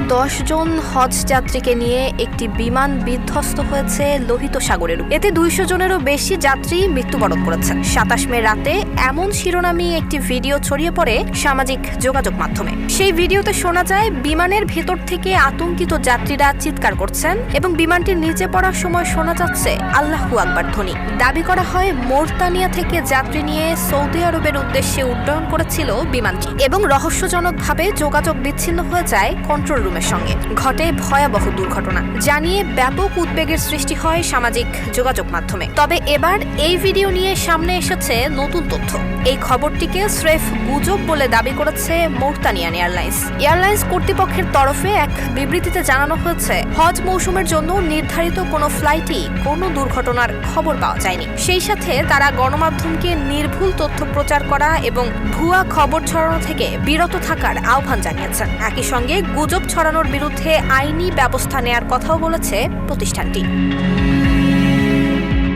দশ জন হজ যাত্রীকে নিয়ে একটি বিমান বিধ্বস্ত হয়েছে লোহিত সাগরের এতে দুইশো জনেরও বেশি যাত্রী মৃত্যুবরণ করেছেন। সাতাশ মে রাতে এমন শিরোনামী একটি ভিডিও ছড়িয়ে পড়ে সামাজিক যোগাযোগ মাধ্যমে। সেই ভিডিওতে শোনা যায়, বিমানের ভেতর থেকে আতঙ্কিত যাত্রীরা চিৎকার করছেন এবং বিমানটির নিচে পড়ার সময় শোনা যাচ্ছে, আল্লাহু আকবার ধ্বনি। দাবি করা হয়, মোরতানিয়া থেকে যাত্রী নিয়ে সৌদি আরবের উদ্দেশ্যে উড্ডয়ন করেছিল বিমানটি এবং রহস্যজনকভাবে যোগাযোগ বিচ্ছিন্ন হয়ে যায় কন্ট্রোল রুমের সঙ্গে। ঘটে ভয়াবহ দুর্ঘটনা। জানিয়ে ব্যাপক উদ্বেগের সৃষ্টি হয় সামাজিক যোগাযোগ মাধ্যমে। তবে এবার এই ভিডিও নিয়ে সামনে এসেছে নতুন তথ্য। এই খবরটিকে স্রেফ গুজব বলে দাবি করেছে মোরতানিয়ান এয়ারলাইন্স। এয়ারলাইন্স কর্তৃপক্ষের তরফে এক বিবৃতিতে জানানো হয়েছে, হজ মৌসুমের জন্য নির্ধারিত কোনো ফ্লাইটই কোনো দুর্ঘটনার খবর পাওয়া যায়নি। সেই সাথে তারা গণমাধ্যমকে নির্ভুল তথ্য প্রচার করা এবং ভুয়া খবর ছড়ানো থেকে বিরত থাকার আহ্বান জানিয়েছেন। একই সঙ্গে গুজব ছড়ানোর বিরুদ্ধে আইনি ব্যবস্থা নেয়ার কথাও বলেছে প্রতিষ্ঠানটি।